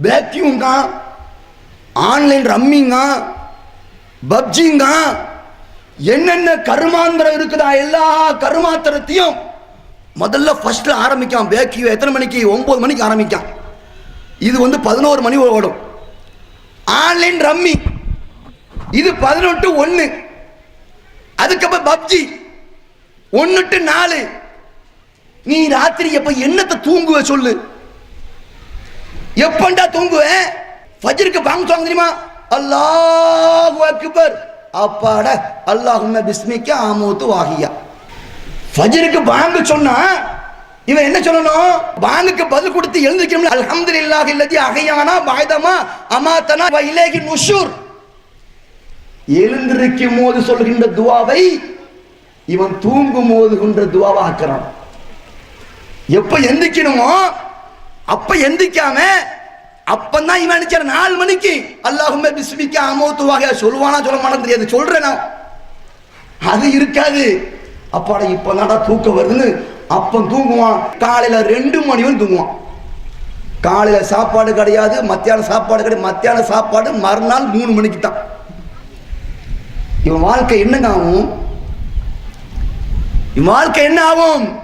வேக்யூங்க online ரம்மிங்க பப்ஜிங்க என்னென்ன கருமாந்திரம் இருக்குதா எல்லா கருமாத்திரத்தையும் முதல்ல ஃபஸ்ட்டில் ஆரம்பிக்கான். வேக்யூ எத்தனை மணிக்கு? ஒம்பது மணிக்கு ஆரம்பிக்கான். இது வந்து பதினோரு மணி ஓடும். ஆன்லைன் ரம்மி இது பதினொட்டு ஒன்று அதுக்கப்புறம் பப்ஜி. ஒன்று டு நாலு. நீ ராத்திரி எப்போ என்னத்தை தூங்குவ சொல்லு? எப்பண்டா தூங்குவேன் ஃபஜருக்கு பாங்க சொல்லுவாங்க தெரியுமா? அல்லாஹ் அக்பர். அப்பாட அல்லாஹும்ம பிஸ்மிக்க ஆமூத்து வாகியா ஃபஜருக்கு பாங்க சொன்னா இவன் என்ன சொல்லணும்? பாங்குக்கு பதில் கொடுத்து எழுந்திருக்கணும் அல்ஹம்துலில்லாஹ் இல்லதி அகையானா பாய்தமா அமாத்தனா இலேகி நுஷூர். எழுந்திருக்கும் போது சொல்கின்ற துவாவை இவன் தூங்கும் போது கொன்ற துவாவா எப்ப எந்திக்கணுமோ அப்ப எந்திக்காம அப்பந்தான் இவன் நினைச்சார் நாலு மணிக்கு. அல்லாஹுமே பிஸ்மிக்க அமௌத்துவாக சொல்லுவானா சொல்ல மாட்டான்னு தெரியாது. சொல்றேன் நான். அது இருக்காது. அப்பாடா இப்ப தூக்கம் வருதுன்னு அப்பன் தூங்குவான். காலையில ரெண்டு மணி வரை தூங்குவான். காலையில சாப்பாடு கிடையாது மத்தியானம் சாப்பாடு கிடையாது. மத்தியான சாப்பாடு மறுநாள் மூணு மணிக்கு தான். இவன் வாழ்க்கை என்னங்க ஆகும்? இவன் வாழ்க்கை என்ன ஆகும்?